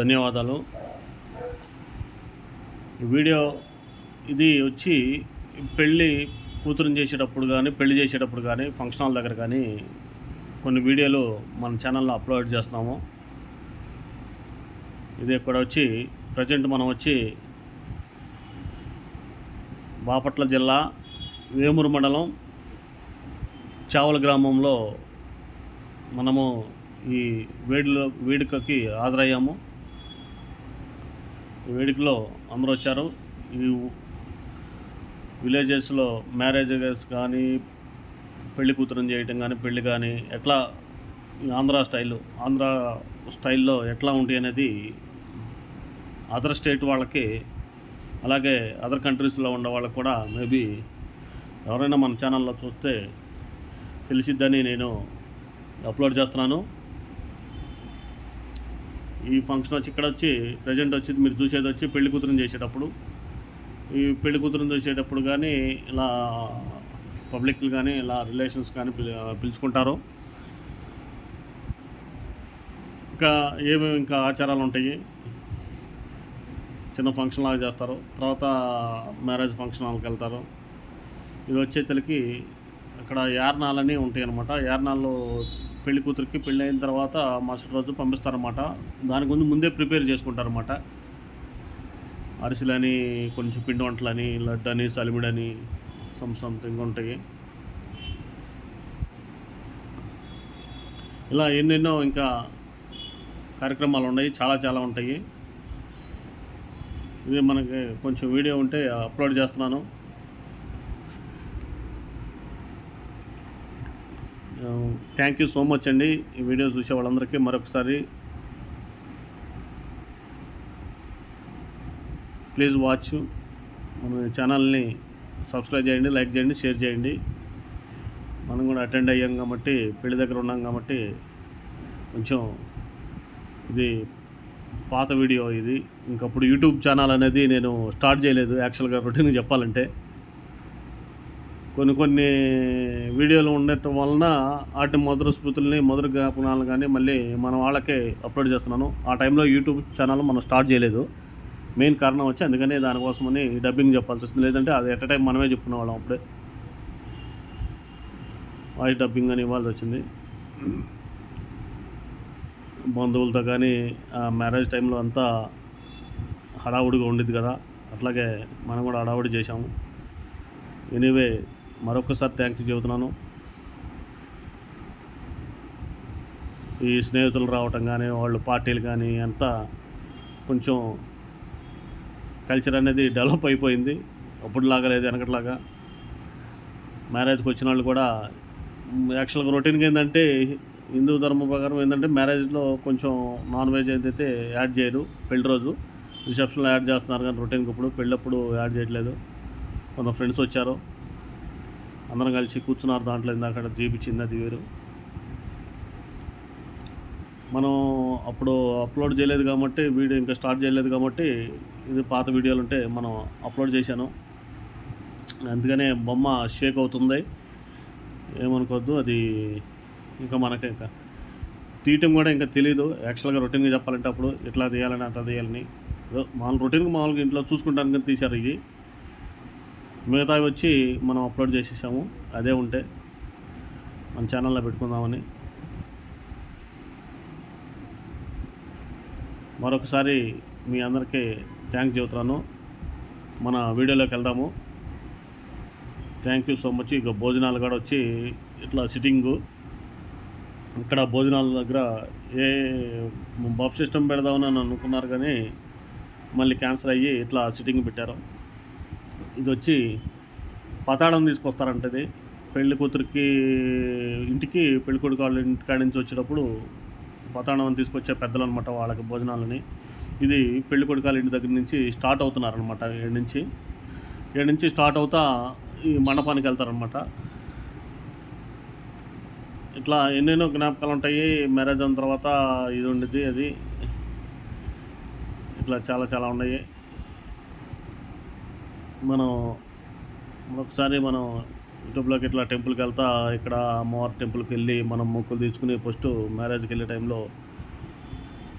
ధన్యవాదాలు. ఈ వీడియో ఇది వచ్చి పెళ్ళి కూతురుని చేసేటప్పుడు కానీ పెళ్ళి చేసేటప్పుడు కానీ ఫంక్షన్ హాల్ దగ్గర కానీ కొన్ని వీడియోలు మన ఛానల్లో అప్లోడ్ చేస్తున్నాము. ఇది ఇక్కడ వచ్చి ప్రజెంట్ మనం వచ్చి బాపట్ల జిల్లా వేమూరు మండలం చావల గ్రామంలో మనము ఈ వేడిలో వేడుకకి హాజరయ్యాము. ఈ వేడుకలో అందరూ వచ్చారు. ఈ విలేజెస్లో మ్యారేజెస్ కానీ పెళ్ళి కూతురుని చేయటం కానీ పెళ్ళి కానీ ఎట్లా ఆంధ్ర స్టైల్ ఆంధ్ర స్టైల్లో ఎట్లా ఉంటాయి అనేది అదర్ స్టేట్ వాళ్ళకి అలాగే అదర్ కంట్రీస్లో ఉన్న వాళ్ళకి కూడా మేబీ ఎవరైనా మన ఛానల్లో చూస్తే తెలిసిద్దని నేను అప్లోడ్ చేస్తున్నాను. ఈ ఫంక్షన్ వచ్చి ఇక్కడ వచ్చి ప్రజెంట్ వచ్చి మీరు చూసేది వచ్చి పెళ్ళి కూతురుని చేసేటప్పుడు. ఈ పెళ్ళి కూతురుని చేసేటప్పుడు కానీ ఇలా పబ్లిక్లు కానీ ఇలా రిలేషన్స్ కానీ పిలి పిలుచుకుంటారు. ఇంకా ఏమేమి ఇంకా ఆచారాలు ఉంటాయి? చిన్న ఫంక్షన్ లాగా చేస్తారు. తర్వాత మ్యారేజ్ ఫంక్షన్ హాల్కి వెళ్తారు. ఇది వచ్చేతలకి అక్కడ యార్నాలని ఉంటాయి అనమాట యార్నాల్లో పెళ్ళి కూతురికి పెళ్ళి అయిన తర్వాత మరుసటి రోజు పంపిస్తారన్నమాట. దానికి ముందు ముందే ప్రిపేర్ చేసుకుంటారన్నమాట. అరిసెలని కొంచెం పిండి వంటలని లడ్డు అని సలిమిడని సమ్ సంథింగ్ ఉంటాయి. ఇలా ఎన్నెన్నో ఇంకా కార్యక్రమాలు ఉన్నాయి చాలా చాలా ఉంటాయి. ఇది మనకి కొంచెం వీడియో ఉంటే అప్లోడ్ చేస్తున్నాను. థ్యాంక్ యూ సో మచ్ అండి. ఈ వీడియో చూసే వాళ్ళందరికీ మరొకసారి ప్లీజ్ వాచ్ మన ఛానల్ని సబ్స్క్రైబ్ చేయండి లైక్ చేయండి షేర్ చేయండి. మనం కూడా అటెండ్ అయ్యాం కాబట్టి పెళ్ళి దగ్గర ఉన్నాం కాబట్టి కొంచెం ఇది పాత వీడియో ఇది. ఇంకప్పుడు యూట్యూబ్ ఛానల్ అనేది నేను స్టార్ట్ చేయలేదు. యాక్చువల్గా రొటీన్గా చెప్పాలంటే కొన్ని కొన్ని వీడియోలు ఉండటం వలన వాటి మధుర స్మృతుల్ని మధుర జ్ఞాపనాలు కానీ మళ్ళీ మన వాళ్ళకే అప్లోడ్ చేస్తున్నాను. ఆ టైంలో యూట్యూబ్ ఛానల్ మనం స్టార్ట్ చేయలేదు. మెయిన్ కారణం వచ్చి అందుకనే దానికోసమని డబ్బింగ్ చెప్పాల్సి వస్తుంది. లేదంటే అది ఎట్ టైం మనమే చెప్పుకునే వాళ్ళం అప్పుడే. వాయిస్ డబ్బింగ్ అని ఇవ్వాల్సి వచ్చింది. బంధువులతో కానీ ఆ మ్యారేజ్ టైంలో అంతా హడావుడిగా ఉండిద్ది కదా. అట్లాగే మనం కూడా హడావుడి చేశాము. ఎనీవే మరొకసారి థ్యాంక్ యూ చెబుతున్నాను. ఈ స్నేహితులు రావటం కానీ వాళ్ళు పార్టీలు కానీ అంతా కొంచెం కల్చర్ అనేది డెవలప్ అయిపోయింది. అప్పుడులాగా లేదు వెనకట్లాగా. మ్యారేజ్కి వచ్చిన వాళ్ళు కూడా యాక్చువల్గా రొటీన్గా ఏంటంటే హిందూ ధర్మం ప్రకారం ఏంటంటే మ్యారేజ్లో కొంచెం నాన్ వెజ్ ఏదైతే యాడ్ చేయరు పెళ్ళి రోజు. రిసెప్షన్లో యాడ్ చేస్తున్నారు కానీ రొటీన్కి ఇప్పుడు పెళ్ళప్పుడు యాడ్ చేయట్లేదు. కొంత ఫ్రెండ్స్ వచ్చారు. అందరం కలిసి కూర్చున్నారు దాంట్లో ఇందాక చూపించింది అది వేరు. మనం అప్పుడు అప్లోడ్ చేయలేదు కాబట్టి వీడియో ఇంకా స్టార్ట్ చేయలేదు కాబట్టి ఇది పాత వీడియోలు ఉంటే మనం అప్లోడ్ చేశాను. అందుకనే బొమ్మ షేక్ అవుతుంది. ఏమనుకోవద్దు అది ఇంకా మనకి ఇంకా. తీయటం కూడా ఇంకా తెలియదు యాక్చువల్గా రొటీన్గా చెప్పాలంటే అప్పుడు ఎట్లా తీయాలని అట్లా తీయాలని. మామూలు రొటీన్గా మామూలుగా ఇంట్లో చూసుకుంటానికి తీశారు ఇది. మిగతావి వచ్చి మనం అప్లోడ్ చేసేసాము. అదే ఉంటే మన ఛానల్లో పెట్టుకుందామని. మరొకసారి మీ అందరికీ థ్యాంక్స్ చెబుతున్నాను. మన వీడియోలోకి వెళ్దాము. Thank you so much. ఇక భోజనాలు కూడా వచ్చి ఇట్లా సిట్టింగు. ఇక్కడ భోజనాల దగ్గర ఏ బాబ్ సిస్టమ్ పెడదామని అనుకున్నారు కానీ మళ్ళీ క్యాన్సిల్ అయ్యి ఇట్లా సిట్టింగ్ పెట్టారు. ఇది వచ్చి పతాళం తీసుకొస్తారంటది. పెళ్ళి కూతురికి ఇంటికి పెళ్ళి కొడుకు వాళ్ళ ఇంటికాడ నుంచి వచ్చేటప్పుడు పతాళం తీసుకొచ్చే పెద్దలు అనమాట వాళ్ళకి భోజనాలని. ఇది పెళ్ళి కొడుకు వాళ్ళ ఇంటి దగ్గర నుంచి స్టార్ట్ అవుతున్నారనమాట ఏడు నుంచి. ఏడు నుంచి స్టార్ట్ అవుతా ఈ మండపానికి వెళ్తారనమాట. ఇట్లా ఎన్నెన్నో జ్ఞాపకాలు ఉంటాయి. మ్యారేజ్ అయిన తర్వాత ఇది ఉండేది అది. ఇట్లా చాలా చాలా ఉన్నాయి. మనం ఒకసారి మనం యూట్యూబ్లోకి ఇట్లా టెంపుల్కి వెళ్తా ఇక్కడ అమ్మవారి టెంపుల్కి వెళ్ళి మనం మొక్కులు తీసుకుని ఫస్ట్ మ్యారేజ్కి వెళ్ళే టైంలో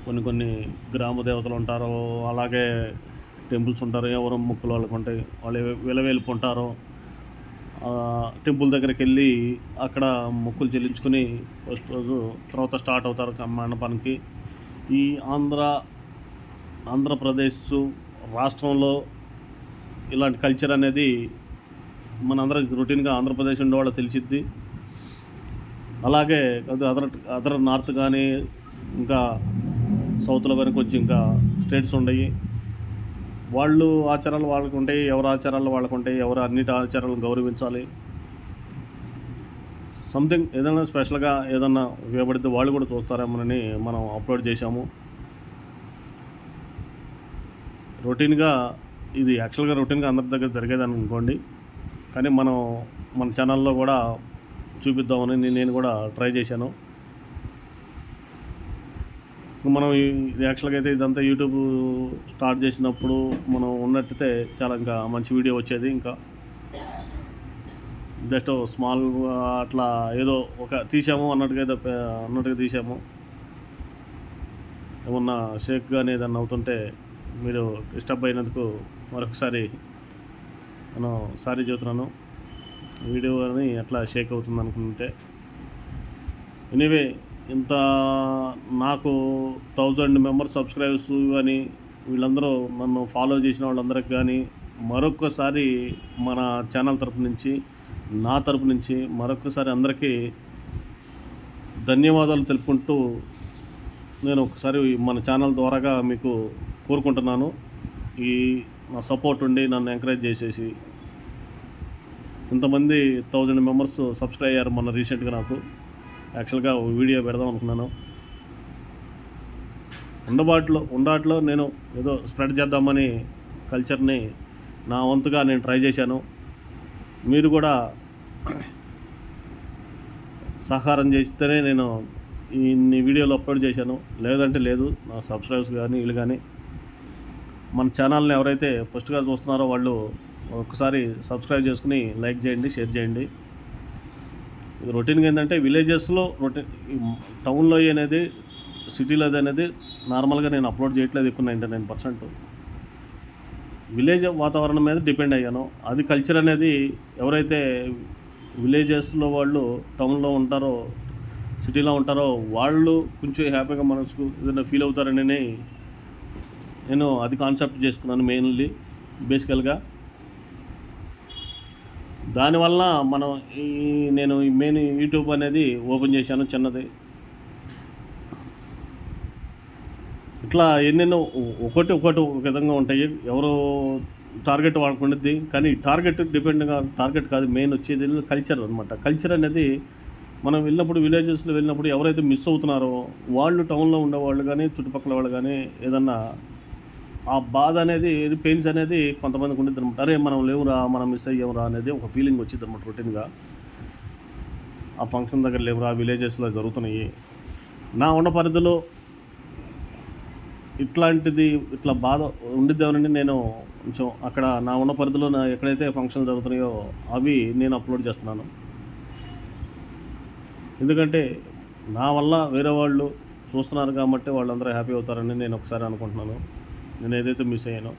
కొన్ని కొన్ని గ్రామ దేవతలు ఉంటారు అలాగే టెంపుల్స్ ఉంటారు ఎవరు ముక్కులు వాళ్ళకు ఉంటాయి వాళ్ళు విలవేలుపు ఉంటారు టెంపుల్ దగ్గరికి వెళ్ళి అక్కడ మొక్కులు చెల్లించుకుని ఫస్ట్ రోజు తర్వాత స్టార్ట్ అవుతారు మండపానికి. ఈ ఆంధ్ర ఆంధ్రప్రదేశ్ రాష్ట్రంలో ఇలాంటి కల్చర్ అనేది మనందరికి రొటీన్గా ఆంధ్రప్రదేశ్ ఉండేవాళ్ళకి తెలిసిద్ది. అలాగే అదర్ అదర్ నార్త్ కానీ ఇంకా సౌత్లో కానీ కొంచెం ఇంకా స్టేట్స్ ఉన్నాయి వాళ్ళు ఆచారాలు వాళ్ళకు ఉంటాయి ఎవరి ఆచారాలు వాళ్ళకు ఉంటాయి ఎవరు అన్నిటి ఆచారాలను గౌరవించాలి. సంథింగ్ ఏదైనా స్పెషల్గా ఏదన్నా ఉపయోగపడితే వాళ్ళు కూడా చూస్తారేమోనని మనం అప్లోడ్ చేశాము. రొటీన్గా ఇది యాక్చువల్గా రొటీన్గా అందరి దగ్గర జరిగేదని అనుకోండి. కానీ మనం మన ఛానల్లో కూడా చూపిద్దామని నేను- కూడా ట్రై చేశాను. మనం ఇది యాక్చువల్గా అయితే ఇదంతా యూట్యూబ్ స్టార్ట్ చేసినప్పుడు మనం ఉన్నట్టయితే చాలా ఇంకా మంచి వీడియో వచ్చేది ఇంకా. జస్ట్ స్మాల్ అట్లా ఏదో ఒక తీసాము అన్నట్టుగా ఏదో అన్నట్టుగా తీసాము. ఏమన్నా షేక్ కానీ ఏదన్నా అవుతుంటే మీరు డిస్టర్బ్ అయినందుకు మరొకసారి నేను సారీ చెబుతున్నాను. వీడియో అని అట్లా షేక్ అవుతుంది అనుకుంటే ఎనీవే ఇంత నాకు థౌజండ్ మెంబర్స్ సబ్స్క్రైబర్స్ కానీ వీళ్ళందరూ నన్ను ఫాలో చేసిన వాళ్ళందరికి కానీ మరొకసారి మన ఛానల్ తరపు నుంచి నా తరపు నుంచి మరొకసారి అందరికీ ధన్యవాదాలు తెలుపుకుంటూ నేను ఒకసారి మన ఛానల్ ద్వారాగా మీకు కోరుకుంటున్నాను. ఈ నా సపోర్ట్ ఉండి నన్ను ఎంకరేజ్ చేసేసి. ఇంతమంది థౌజండ్ మెంబర్స్ సబ్స్క్రైబ్ అయ్యారు మొన్న రీసెంట్గా నాకు. యాక్చువల్గా ఓ వీడియో పెడదాం అనుకున్నాను. ఉండబాటులో ఉండాట్లో నేను ఏదో స్ప్రెడ్ చేద్దామని కల్చర్ని నా వంతుగా నేను ట్రై చేశాను. మీరు కూడా సహకారం చేస్తేనే నేను ఇన్ని వీడియోలు అప్లోడ్ చేశాను. లేదంటే లేదు నా సబ్స్క్రైబర్స్ కానీ వీళ్ళు కానీ. మన ఛానల్ని ఎవరైతే ఫస్ట్గా చూస్తున్నారో వాళ్ళు ఒకసారి సబ్స్క్రైబ్ చేసుకుని లైక్ చేయండి షేర్ చేయండి. ఇది రొటీన్గా ఏంటంటే విలేజెస్లో రొటీన్ టౌన్లో అనేది సిటీలో అనేది నార్మల్గా నేను అప్లోడ్ చేయట్లేదు ఎక్కువ నైంటీ నైన్ పర్సెంట్. విలేజ్ వాతావరణం మీద డిపెండ్ అయ్యాను. అది కల్చర్ అనేది ఎవరైతే విలేజెస్లో వాళ్ళు టౌన్లో ఉంటారో సిటీలో ఉంటారో వాళ్ళు కొంచెం హ్యాపీగా మనసుకు ఏదైనా ఫీల్ అవుతారని నేను అది కాన్సెప్ట్ చేసుకున్నాను మెయిన్లీ బేసికల్గా దానివల్ల మనం ఈ నేను ఈ మెయిన్ యూట్యూబ్ అనేది ఓపెన్ చేశాను చిన్నది. ఇట్లా ఎన్నెన్నో ఒకటి ఒకటి ఒక విధంగా ఉంటాయి. ఎవరు టార్గెట్ వాళ్ళకు కానీ టార్గెట్ డిపెండ్గా టార్గెట్ కాదు మెయిన్ వచ్చేది కల్చర్ అనమాట కల్చర్ అనేది మనం వెళ్ళినప్పుడు విలేజెస్లో వెళ్ళినప్పుడు ఎవరైతే మిస్ అవుతున్నారో వాళ్ళు టౌన్లో ఉండేవాళ్ళు కానీ చుట్టుపక్కల వాళ్ళు కానీ ఏదన్నా ఆ బాధ అనేది పెయిన్స్ అనేది కొంతమందికి ఉండిద్ది అనమాట. అరే మనం లేవురా మనం మిస్ అయ్యామురా అనేది ఒక ఫీలింగ్ వచ్చింది అనమాట రొటీన్గా ఆ ఫంక్షన్ దగ్గర లేవురా విలేజెస్లో జరుగుతున్నాయి. నా ఉన్న పరిధిలో ఇట్లాంటిది ఇట్లా బాధ ఉండిద్దామని నేను కొంచెం అక్కడ నా ఉన్న పరిధిలో నా ఎక్కడైతే ఫంక్షన్ జరుగుతున్నాయో అవి నేను అప్లోడ్ చేస్తున్నాను. ఎందుకంటే నా వల్ల వేరే వాళ్ళు చూస్తున్నారు కాబట్టి వాళ్ళందరూ హ్యాపీ అవుతారని నేను ఒకసారి అనుకుంటున్నాను. నేను ఏదైతే మిస్ అయ్యానో.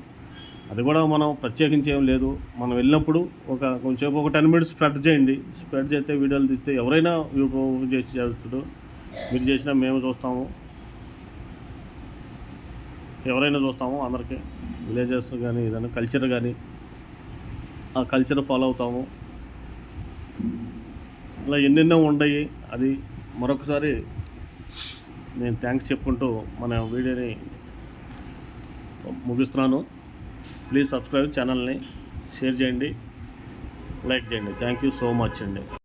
అది కూడా మనం ప్రత్యేకించి ఏం లేదు. మనం వెళ్ళినప్పుడు ఒక కొంచెంసేపు ఒక టెన్ మినిట్స్ స్ప్రెడ్ చేయండి. స్ప్రెడ్ చేస్తే వీడియోలు తీస్తే ఎవరైనా యూట్యూబ్ చేసి చేస్తాడు మీరు చేసినా మేము చూస్తాము. ఎవరైనా చూస్తాము అందరికీ. విలేజెస్ కానీ ఏదైనా కల్చర్ కానీ ఆ కల్చర్ ఫాలో అవుతాము. ఇలా ఎన్నెన్నో ఉండయి అది మరొకసారి నేను థ్యాంక్స్ చెప్పుకుంటూ మన వీడియోని ముగిస్తున్నాను. ప్లీజ్ సబ్స్క్రైబ్ ఛానల్ని షేర్ చేయండి లైక్ చేయండి. థ్యాంక్ యూ సో మచ్ అండి.